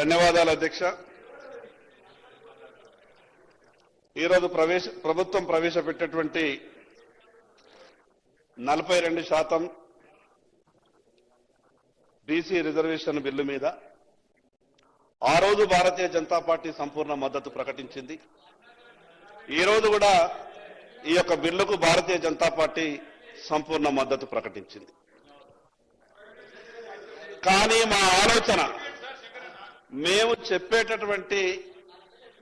ధన్యవాదాలు అధ్యక్ష. ఈరోజు ప్రవేశ ప్రభుత్వం ప్రవేశపెట్టేటువంటి నలభై రెండు శాతం బీసీ రిజర్వేషన్ బిల్లు మీద ఆ రోజు భారతీయ జనతా పార్టీ సంపూర్ణ మద్దతు ప్రకటించింది. ఈ రోజు కూడా ఈ యొక్క బిల్లుకు భారతీయ జనతా పార్టీ సంపూర్ణ మద్దతు ప్రకటించింది. కానీ మా ఆలోచన మేము చెప్పేటటువంటి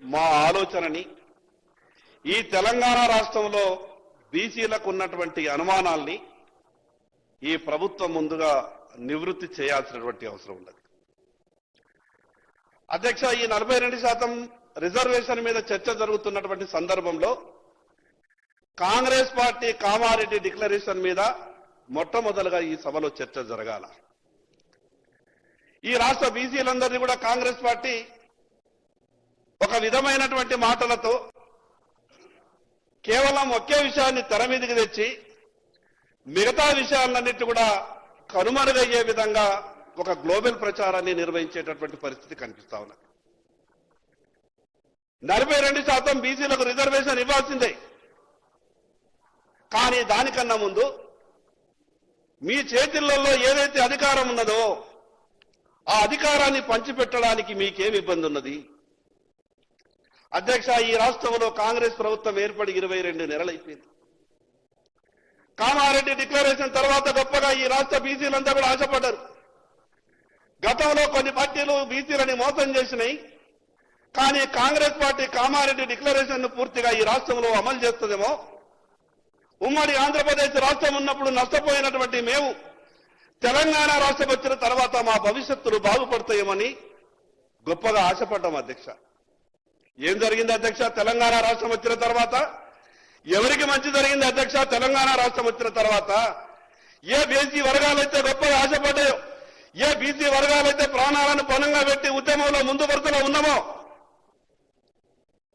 మా ఆలోచనని ఈ తెలంగాణ రాష్ట్రంలో బీసీలకు ఉన్నటువంటి అనుమానాల్ని ఈ ప్రభుత్వం ముందుగా నివృత్తి చేయాల్సినటువంటి అవసరం ఉన్నది. అధ్యక్ష ఈ నలభై రెండు శాతం రిజర్వేషన్ మీద చర్చ జరుగుతున్నటువంటి సందర్భంలో కాంగ్రెస్ పార్టీ కామారెడ్డి డిక్లరేషన్ మీద మొట్టమొదలుగా ఈ సభలో చర్చ జరగాల. ఈ రాష్ట్ర బీసీలందరినీ కూడా కాంగ్రెస్ పార్టీ ఒక విధమైనటువంటి మాటలతో కేవలం ఒకే విషయాన్ని తెర మీదకి తెచ్చి మిగతా విషయాలన్నిటి కూడా కనుమరుగయ్యే విధంగా ఒక గ్లోబల్ ప్రచారాన్ని నిర్వహించేటటువంటి పరిస్థితి కనిపిస్తా ఉన్నది. నలభై రెండు శాతం బీసీలకు రిజర్వేషన్ ఇవ్వాల్సిందే. కానీ దానికన్నా ముందు మీ చేతులలో ఏదైతే అధికారం ఉన్నదో ఆ అధికారాన్ని పంచిపెట్టడానికి మీకేం ఇబ్బంది ఉన్నది అధ్యక్ష ఈ రాష్ట్రంలో కాంగ్రెస్ ప్రభుత్వం ఏర్పడి ఇరవై రెండు నెలలైపోయింది. కామారెడ్డి డిక్లరేషన్ తర్వాత గొప్పగా ఈ రాష్ట్ర బీసీలంతా కూడా ఆశపడ్డారు. గతంలో కొన్ని పార్టీలు బీసీలని మోసం చేసినాయి. కానీ కాంగ్రెస్ పార్టీ కామారెడ్డి డిక్లరేషన్ను పూర్తిగా ఈ రాష్ట్రంలో అమలు చేస్తుందేమో? ఉమ్మడి ఆంధ్రప్రదేశ్ రాష్ట్రం ఉన్నప్పుడు నష్టపోయినటువంటి మేము తెలంగాణ రాష్ట్రం వచ్చిన తర్వాత మా భవిష్యత్తులు బాగుపడతాయేమని గొప్పగా ఆశపడ్డాం అధ్యక్ష. ఏం జరిగింది అధ్యక్ష? తెలంగాణ రాష్ట్రం వచ్చిన తర్వాత? ఎవరికి మంచి జరిగింది అధ్యక్ష? తెలంగాణ రాష్ట్రం వచ్చిన తర్వాత. ఏ బీసీ వర్గాలైతే గొప్పగా ఆశపడ్డాయో ఏ బీసీ వర్గాలైతే ప్రాణాలను పణంగా పెట్టి ఉద్యమంలో ముందు వరుసలో ఉన్నామో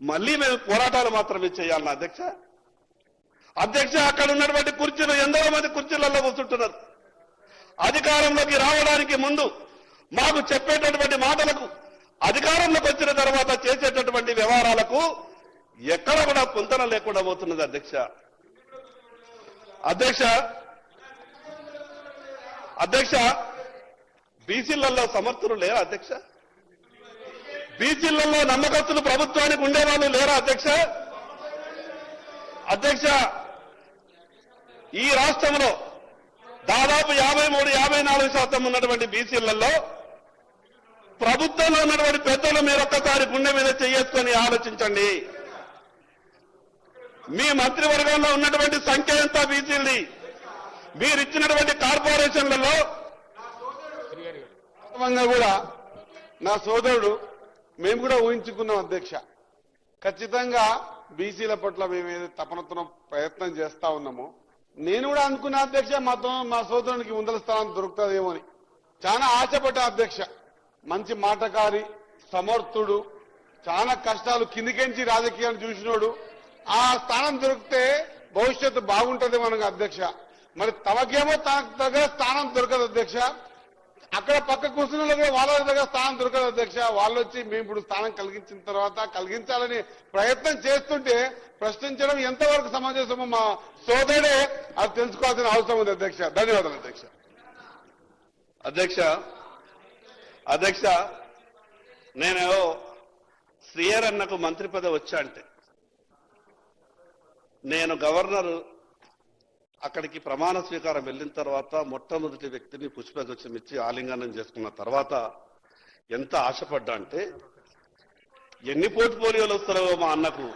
మళ్ళీ మేము పోరాటాలు మాత్రమే చేయాలన్నా అధ్యక్ష. అధ్యక్ష అక్కడ ఉన్నటువంటి కుర్చీలు ఎందరో మంది కుర్చీలలో కూర్చుంటున్నారు. అధికారంలోకి రావడానికి ముందు మాకు చెప్పేటటువంటి మాటలకు అధికారంలోకి వచ్చిన తర్వాత చేసేటటువంటి వ్యవహారాలకు ఎక్కడ కూడా పొంతన లేకుండా పోతున్నది అధ్యక్ష. అధ్యక్ష అధ్యక్ష బీసీలలో సమర్థులు లేరా అధ్యక్ష? బీసీలలో నమ్మకస్తులు ప్రభుత్వానికి ఉండేవాళ్ళు లేరా అధ్యక్ష? అధ్యక్ష ఈ రాష్ట్రంలో దాదాపు యాభై మూడు యాభై నాలుగు శాతం ఉన్నటువంటి బీసీలలో ప్రభుత్వంలో ఉన్నటువంటి పెద్దలు మీరు ఒక్కసారి గుండె మీద చేసుకొని ఆలోచించండి. మీ మంత్రివర్గంలో ఉన్నటువంటి సంఖ్య ఎంత బీసీలది? మీరు ఇచ్చినటువంటి కార్పొరేషన్లలో కూడా నా సోదరుడు మేము కూడా ఊహించుకున్నాం అధ్యక్ష. ఖచ్చితంగా బీసీల పట్ల మేము ఏదో ప్రయత్నం చేస్తా ఉన్నామో నేను కూడా అనుకున్న అధ్యక్ష మాతో మా సోదరునికి ముందల స్థానం దొరుకుతుందేమో అని. చాలా ఆశపడ్డ అధ్యక్ష. మంచి మాటకారి సమర్థుడు చాలా కష్టాలు కిందికెంచి రాజకీయాన్ని చూసినోడు. ఆ స్థానం దొరికితే భవిష్యత్తు బాగుంటుందేమో మనకు అధ్యక్ష. మరి తమకేమో తనకు దగ్గర స్థానం దొరకదు అధ్యక్ష. అక్కడ పక్క కూర్చున్న కూడా వాళ్ళ దగ్గర స్థానం దొరకదు అధ్యక్ష. వాళ్ళు వచ్చి మేము ఇప్పుడు స్థానం కలిగించిన తర్వాత కలిగించాలని ప్రయత్నం చేస్తుంటే ప్రశ్నించడం ఎంతవరకు సమంజసమో మా సోదరుడే అది తెలుసుకోవాల్సిన అవసరం ఉంది అధ్యక్ష. ధన్యవాదాలు అధ్యక్ష. అధ్యక్ష అధ్యక్ష నేను శ్రీయర్ అన్నకు మంత్రి పదవి వచ్చా అంటే నేను గవర్నర్ అక్కడికి ప్రమాణ స్వీకారం వెళ్ళిన తర్వాత మొట్టమొదటి వ్యక్తిని పుష్పగుచ్చం ఇచ్చి ఆలింగనం చేసుకున్న తర్వాత ఎంత ఆశపడ్డా అంటే ఎన్ని పోర్ట్ఫోలియోలు వస్తారో మా అన్నకు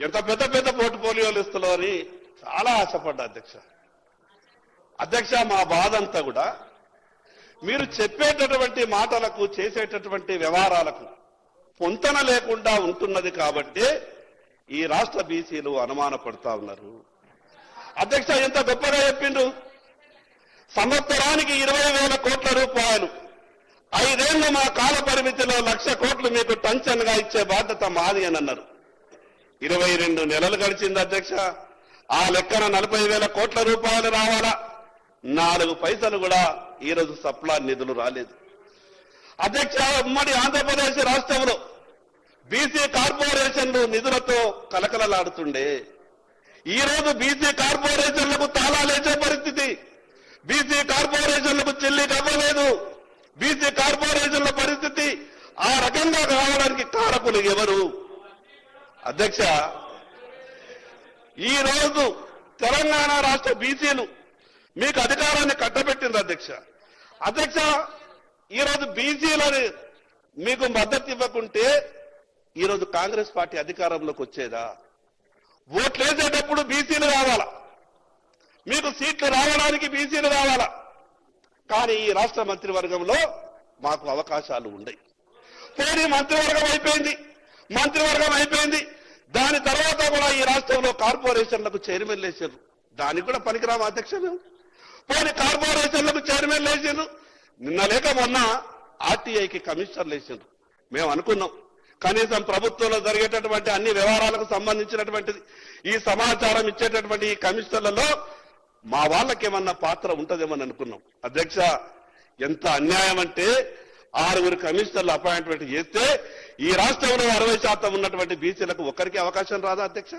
ఎంత పెద్ద పెద్ద పోర్ట్ఫోలియోలు ఇస్తారో అని చాలా ఆశపడ్డా అధ్యక్ష. అధ్యక్ష మా బాధ అంతా కూడా మీరు చెప్పేటటువంటి మాటలకు చేసేటటువంటి వ్యవహారాలకు పొంతన లేకుండా ఉంటున్నది కాబట్టి ఈ రాష్ట్ర బీసీలు అనుమానపడతా ఉన్నారు. అధ్యక్ష ఎంత గొప్పగా చెప్పిండు సంవత్సరానికి ఇరవై వేల కోట్ల రూపాయలు. ఐదేళ్ళు మా కాల పరిమితిలో లక్ష కోట్లు మీకు టంచన్గా ఇచ్చే బాధ్యత మాది అని అన్నారు. ఇరవై రెండు నెలలు గడిచింది అధ్యక్ష. ఆ లెక్కన నలభై వేల కోట్ల రూపాయలు రావాలా? నాలుగు పైసలు కూడా ఈ రోజు సప్లా నిధులు రాలేదు. అధ్యక్ష ఉమ్మడి ఆంధ్రప్రదేశ్ రాష్ట్రంలో బీసీ కార్పొరేషన్లు నిధులతో కలకలలాడుతుండే. ఈ రోజు బీసీ కార్పొరేషన్లకు తాళాలేసే పరిస్థితి. బీసీ కార్పొరేషన్లకు చెల్లి అవ్వలేదు. బీసీ కార్పొరేషన్ల పరిస్థితి ఆ రకంగా కావడానికి కారకులు ఎవరు? అధ్యక్ష ఈ రోజు తెలంగాణ రాష్ట్ర బీసీలు మీకు అధికారాన్ని కట్టబెట్టింది అధ్యక్ష. అధ్యక్ష ఈ రోజు బీసీలని మీకు మద్దతు ఇవ్వకుంటే ఈ రోజు కాంగ్రెస్ పార్టీ అధికారంలోకి వచ్చేదా? ఓట్లు వేసేటప్పుడు బీసీలు రావాలా మీకు సీట్లు రావడానికి బీసీలు రావాలా కానీ ఈ రాష్ట్ర మంత్రివర్గంలో మాకు అవకాశాలు ఉన్నాయి. పోనీ మంత్రివర్గం అయిపోయింది. మంత్రివర్గం అయిపోయింది. దాని తర్వాత కూడా ఈ రాష్ట్రంలో కార్పొరేషన్లకు చైర్మన్ లేచారు దానికి కూడా పనికిరామ అధ్యక్షులు. పోనీ కార్పొరేషన్లకు చైర్మన్ లేచారు నిన్న లేక మొన్న ఆర్టీఐకి కమిషనర్లు వేసారు మేము అనుకున్నాం. కనీసం ప్రభుత్వంలో జరిగేటటువంటి అన్ని వ్యవహారాలకు సంబంధించినటువంటిది ఈ సమాచారం ఇచ్చేటటువంటి ఈ కమిషనర్లలో మా వాళ్ళకేమన్నా పాత్ర ఉంటదేమని అనుకున్నాం. అధ్యక్ష ఎంత అన్యాయం అంటే ఆరుగురు కమిషనర్లు అపాయింట్మెంట్ చేస్తే ఈ రాష్ట్రంలో అరవై శాతం ఉన్నటువంటి బీసీలకు ఒక్కరికి అవకాశం రాదా అధ్యక్ష?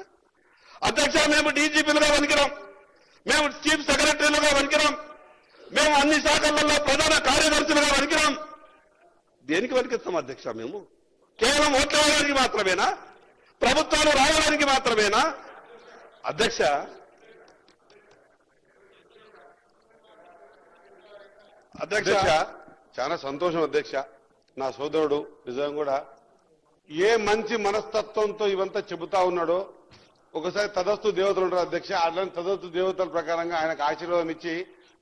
అధ్యక్ష మేము డీజీపీలుగా వణికిరాం మేము చీఫ్ సెక్రటరీలుగా వణికినాం. మేము అన్ని శాఖలలో ప్రధాన కార్యదర్శులుగా వణికినాం. దేనికి వణికిస్తాం అధ్యక్ష మేము? కేవలం ఓట్లు వేయడానికి మాత్రమేనా? ప్రభుత్వాలు రావడానికి మాత్రమేనా? అధ్యక్ష అధ్యక్ష. చాలా సంతోషం అధ్యక్ష. నా సోదరుడు నిజం కూడా ఏ మంచి మనస్తత్వంతో ఇవంతా చెబుతా ఉన్నాడో ఒకసారి తదస్తు దేవతలు ఉంటారు అధ్యక్ష. అలాంటి తదస్తు దేవతల ప్రకారంగా ఆయనకు ఆశీర్వాదం ఇచ్చి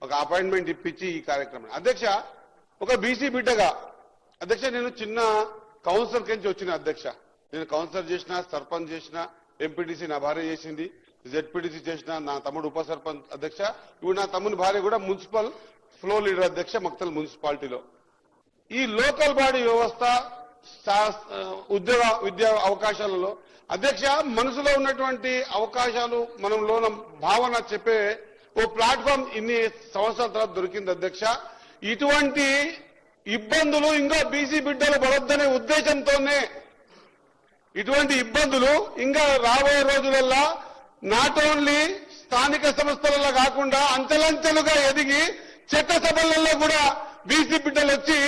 ఒక అపాయింట్మెంట్ ఇప్పించి ఈ కార్యక్రమం. అధ్యక్ష ఒక బీసీ బిడ్డగా అధ్యక్ష నేను చిన్న కౌన్సిల్ కించి వచ్చిన అధ్యక్ష. నేను కౌన్సిల్ చేసిన సర్పంచ్ చేసిన ఎంపీటీసీ నా భార్య చేసింది జెడ్పీటీసీ చేసిన నా తమ్ముడు ఉప సర్పంచ్ అధ్యక్ష. ఇప్పుడు నా తమ్ముని భార్య కూడా మున్సిపల్ ఫ్లో లీడర్ అధ్యక్ష మక్తల్ మున్సిపాలిటీలో. ఈ లోకల్ బాడీ వ్యవస్థ ఉద్యోగ విద్యా అవకాశాలలో అధ్యక్ష మనసులో ఉన్నటువంటి అవకాశాలు మనం లోన భావన చెప్పే ఓ ప్లాట్ఫామ్ ఇన్ని సంవత్సరాల తర్వాత దొరికింది అధ్యక్ష. ఇటువంటి ఇబ్బందులు ఇంకా బీసీ బిడ్డలు పడొద్దనే ఉద్దేశంతోనే ఇటువంటి ఇబ్బందులు ఇంకా రాబోయే రోజులల్లో నాట్ ఓన్లీ స్థానిక సంస్థలలో కాకుండా అంచెలంచెలుగా ఎదిగి చట్టసభలలో కూడా బీసీ బిడ్డలు వచ్చి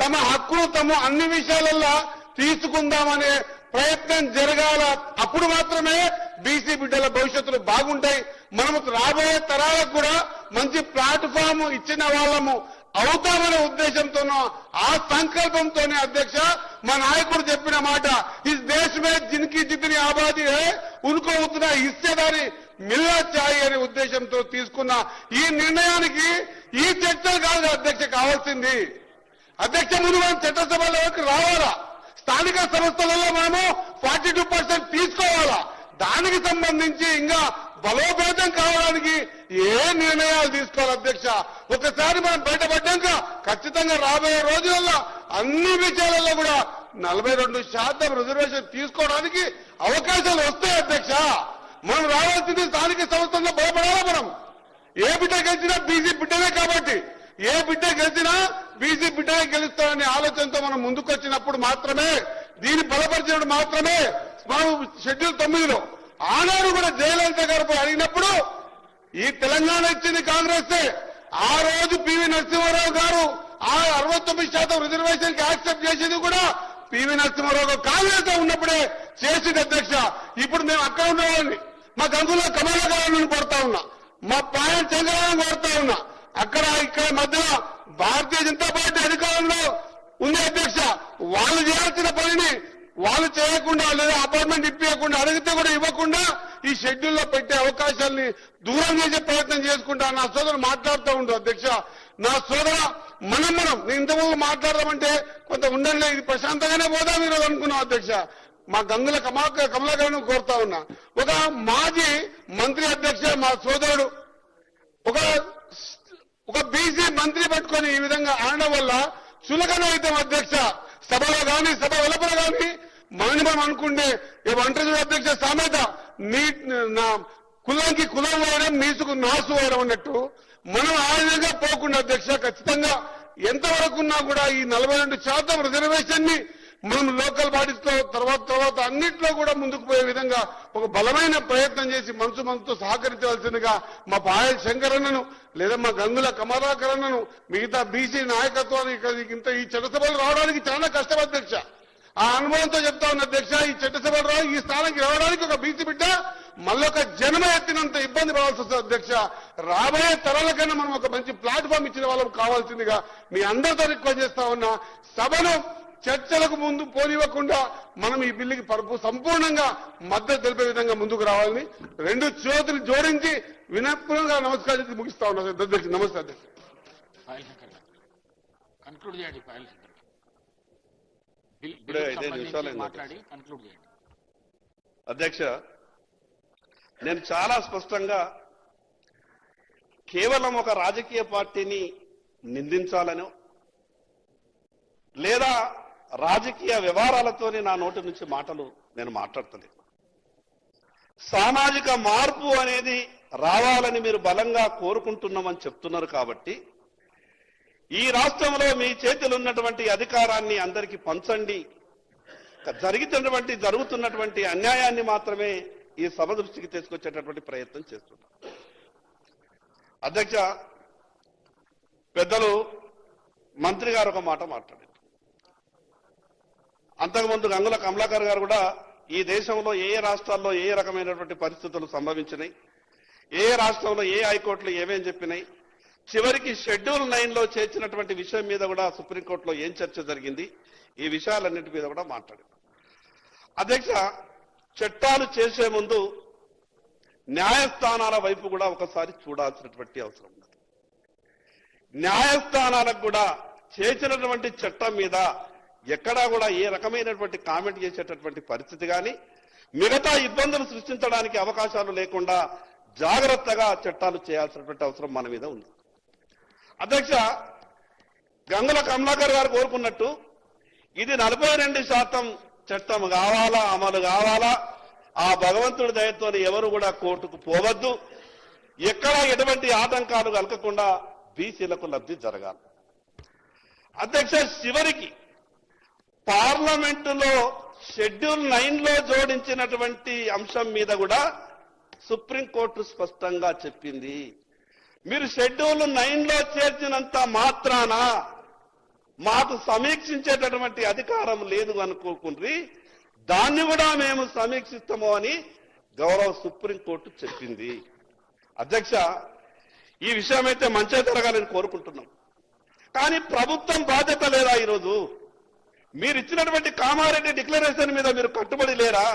తమ హక్కును తమ అన్ని విషయాలలో తీసుకుందామనే ప్రయత్నం జరగాల అప్పుడు మాత్రమే బీసీ బిడ్డల భవిష్యత్తులు బాగుంటాయి. మనము రాబోయే తరాలకు కూడా మంచి ప్లాట్ఫామ్ ఇచ్చిన వాళ్ళము. అవుతామనే ఉద్దేశంతోనో ఆ సంకల్పంతోనే అధ్యక్ష మా నాయకుడు చెప్పిన మాట ఇస్ దేశ్ మే జిన్కి జితని ఆబాది హే ఉన్కో ఉतना హిస్సేదారి మిల్లా చాయి అనే ఉద్దేశంతో తీసుకున్న ఈ నిర్ణయానికి ఈ చర్చలు కాదు అధ్యక్ష కావాల్సింది. అధ్యక్ష ముందు మనం చట్టసభలోకి రావాలా? స్థానిక సంస్థలలో మనము ఫార్టీ టూ పర్సెంట్ తీసుకోవాలా? దానికి సంబంధించి ఇంకా బలోపేతం కావడానికి ఏ నిర్ణయాలు తీసుకోవాలి అధ్యక్ష? ఒకసారి మనం బయటపడ్డాక ఖచ్చితంగా రాబోయే రోజులలో అన్ని విషయాలలో కూడా నలభై రెండు శాతం రిజర్వేషన్ తీసుకోవడానికి అవకాశాలు వస్తాయి అధ్యక్ష. మనం రావాల్సింది స్థానిక సంస్థల్లో భయపడాలా మనం? ఏ బిడ్డ గెలిచినా బీసీ బిడ్డనే కాబట్టి ఏ బిడ్డ గెలిచినా బీసీ బిడ్డనే గెలుస్తారనే ఆలోచనతో మనం ముందుకొచ్చినప్పుడు మాత్రమే దీన్ని బలపరిచినప్పుడు మాత్రమే మనం షెడ్యూల్ తొమ్మిదిలో ఆనాడు కూడా జయలలిత గారు అడిగినప్పుడు ఈ తెలంగాణ ఇచ్చింది కాంగ్రెస్ ఆ రోజు పివి నరసింహారావు గారు ఆ అరవై తొమ్మిది శాతం రిజర్వేషన్కి యాక్సెప్ట్ చేసింది కూడా పివి నరసింహారావు గారు కాంగ్రెస్లో ఉన్నప్పుడే చేసింది అధ్యక్ష. ఇప్పుడు మేము అక్కడ ఉన్నవాడిని మా గంగులో కమల గారిని కొడతా ఉన్నా. మా పాయన్ చంద్రబాబు కొడతా ఉన్నా. అక్కడ ఇక్కడ మధ్యలో భారతీయ జనతా పార్టీ అధికారంలో ఉంది అధ్యక్ష. వాళ్ళు చేయాల్సిన పనిని వాళ్ళు చేయకుండా లేదా అపార్ట్మెంట్ ఇప్పించకుండా అడిగితే కూడా ఇవ్వకుండా ఈ షెడ్యూల్లో పెట్టే అవకాశాలని దూరం చేసే ప్రయత్నం చేసుకుంటా నా సోదరు మాట్లాడుతూ ఉండు అధ్యక్ష. నా సోదర మనం మనం నేను ఇంతకుముందు మాట్లాడదామంటే కొంత ఉండండి ఇది ప్రశాంతంగానే పోదాం ఈరోజు అనుకున్నాం అధ్యక్ష. మా గంగుల కమా కమలాకరణ కోరుతా ఉన్నా. ఒక మాజీ మంత్రి అధ్యక్ష మా సోదరుడు ఒక ఒక బీసీ మంత్రి పట్టుకొని ఈ విధంగా ఆడడం వల్ల చులకన అయితే అధ్యక్ష. సభలో కానీ సభ వెలుపల కానీ మనని మనం అనుకుంటే ఈ ఒంటరి అధ్యక్ష సామెత నీ నా కులానికి కులం వేయడం నీసుకు నాసు వేయడం అన్నట్టు మనం ఆ విధంగా పోకుండా అధ్యక్ష ఖచ్చితంగా ఎంతవరకు ఉన్నా కూడా ఈ నలభై రెండు శాతం రిజర్వేషన్ని మనం లోకల్ బాడీస్లో తర్వాత తర్వాత అన్నింటిలో కూడా ముందుకు పోయే విధంగా ఒక బలమైన ప్రయత్నం చేసి మనసు మనసుతో సహకరించవలసిందిగా మా పాయల్ శంకరన్నను లేదా మా గంగుల కమలాకరన్నను మిగతా బీసీ నాయకత్వానికి ఇంత ఈ చట్టసభలు రావడానికి చాలా కష్టం అధ్యక్ష. ఆ అనుభవంతో చెప్తా ఉన్న అధ్యక్ష ఈ చట్టసభలు రావు ఈ స్థానానికి రావడానికి ఒక బీసీ బిడ్డ మళ్ళొక జన్మ ఎత్తినంత ఇబ్బంది పడాల్సి వస్తుంది అధ్యక్ష. రాబోయే తరాలకైనా మనం ఒక మంచి ప్లాట్ఫామ్ ఇచ్చిన వాళ్ళం కావాల్సిందిగా మీ అందరితో రిక్వెస్ట్ చేస్తా ఉన్నా. సభను చర్చలకు ముందు పోనివ్వకుండా మనం ఈ బిల్లుకి పరుపు సంపూర్ణంగా మద్దతు తెలిపే విధంగా ముందుకు రావాలని రెండు చేతులు జోడించి వినపూర్వంగా నమస్కారం చేసి ముగిస్తా ఉన్నా అధ్యక్ష. నమస్తే అధ్యక్ష. కన్క్లూడ్ చేయండి పాయల్ శంకర్ గారు బిల్- ఇప్పుడే బిల్లుకు ఐదే సంబంధించి నిమిషాలు అయింది మాట్లాడి కన్క్లూడ్ చేయండి. అధ్యక్ష నేను చాలా స్పష్టంగా కేవలం ఒక రాజకీయ పార్టీని నిందించాలనో లేదా రాజకీయ వ్యవహారాలతోనే నా నోటి నుంచి మాటలు నేను మాట్లాడతలేదు. సామాజిక మార్పు అనేది రావాలని మీరు బలంగా కోరుకుంటున్నామని చెప్తున్నారు కాబట్టి ఈ రాష్ట్రంలో మీ చేతిలో ఉన్నటువంటి అధికారాన్ని అందరికీ పంచండి. జరుగుతున్నటువంటి జరుగుతున్నటువంటి అన్యాయాన్ని మాత్రమే ఈ సభ దృష్టికి తీసుకొచ్చేటటువంటి ప్రయత్నం చేస్తున్నాం. అధ్యక్ష పెద్దలు మంత్రి గారు ఒక మాట మాట్లాడారు. అంతకుముందు గంగుల కమలాకర్ గారు కూడా ఈ దేశంలో ఏ ఏ రాష్ట్రాల్లో ఏ రకమైనటువంటి పరిస్థితులు సంభవించినాయి ఏ ఏ రాష్ట్రంలో ఏ హైకోర్టులు ఏమేం చెప్పినాయి చివరికి షెడ్యూల్ నైన్లో చేర్చినటువంటి విషయం మీద కూడా సుప్రీంకోర్టులో ఏం చర్చ జరిగింది? ఈ విషయాలన్నింటి మీద కూడా మాట్లాడారు. అధ్యక్ష చట్టాలు చేసే ముందు న్యాయస్థానాల వైపు కూడా ఒకసారి చూడాల్సినటువంటి అవసరం ఉంది న్యాయస్థానాలకు కూడా చేసినటువంటి చట్టం మీద ఎక్కడా కూడా ఏ రకమైనటువంటి కామెంట్ చేసేటటువంటి పరిస్థితి కానీ మిగతా ఇబ్బందులు సృష్టించడానికి అవకాశాలు లేకుండా జాగ్రత్తగా చట్టాలు చేయాల్సినటువంటి అవసరం మన మీద ఉంది. అధ్యక్ష గంగుల కమలాకర్ గారు కోరుకున్నట్టు ఇది నలభై రెండు శాతం చట్టం కావాలా అమలు కావాలా? ఆ భగవంతుడి దయతో ఎవరు కూడా కోర్టుకు పోవద్దు. ఎక్కడ ఎటువంటి ఆటంకాలు కలగకుండా బీసీలకు లబ్ధి జరగాలి. అధ్యక్ష చివరికి పార్లమెంటులో షెడ్యూల్ నైన్లో జోడించినటువంటి అంశం మీద కూడా సుప్రీంకోర్టు స్పష్టంగా చెప్పింది. మీరు షెడ్యూల్ నైన్లో చేర్చినంత మాత్రాన మాకు సమీక్షించేటటువంటి అధికారం లేదు అనుకోకుండ్రి. దాన్ని కూడా మేము సమీక్షిస్తాము అని గౌరవ సుప్రీంకోర్టు చెప్పింది. అధ్యక్ష ఈ విషయం అయితే మంచిగా జరగాలని కోరుకుంటున్నాం. కానీ ప్రభుత్వం బాధ్యత లేదా ఈరోజు? మీరు ఇచ్చినటువంటి కామారెడ్డి డిక్లరేషన్ మీద మీరు కట్టుబడి లేరా?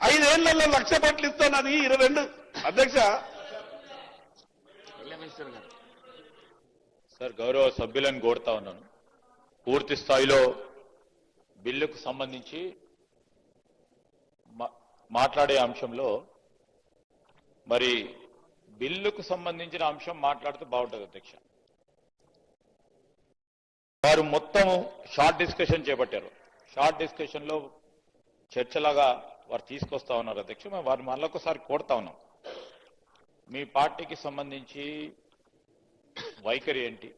ఐదేళ్ళలో లక్ష పట్లు ఇస్తున్నది ఇరవై రెండు అధ్యక్ష మినిస్టర్ గారు సార్ గౌరవ సభ్యులను కోరుతా ఉన్నాను. పూర్తి స్థాయిలో బిల్లుకు సంబంధించి మా- మాట్లాడే అంశంలో మరి బిల్లుకు సంబంధించిన అంశం మాట్లాడితే బాగుంటుంది అధ్యక్ష. వారు మొత్తం షార్ట్ డిస్కషన్ చేపట్టారు. షార్ట్ డిస్కషన్లో చర్చలాగా వారు తీసుకొస్తా ఉన్నారు అధ్యక్ష. మేము వారిని మళ్ళొకసారి కోరుతా ఉన్నాం. మీ పార్టీకి సంబంధించి వైఖరి ఏంటి?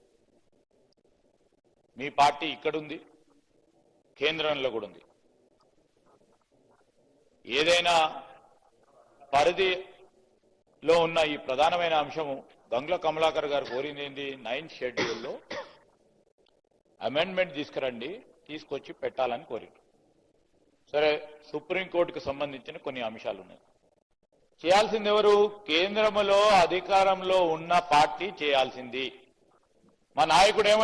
మీ పార్టీ ఇక్కడుంది కేంద్రంలో కూడా ఉంది. ఏదైనా పరిధిలో ఉన్న ఈ ప్రధానమైన అంశము గంగుల కమలాకర్ గారు కోరింది ఏంది? నైన్త్ షెడ్యూల్లో అమెండ్మెంట్ తీసుకురండి తీసుకొచ్చి పెట్టాలని కోరింది. సరే సుప్రీంకోర్టుకు సంబంధించిన కొన్ని అంశాలు ఉన్నాయి. చేయాల్సింది ఎవరు కేంద్రములో అధికారంలో ఉన్న పార్టీ చేయాల్సింది. మా నాయకుడు ఏమన్నా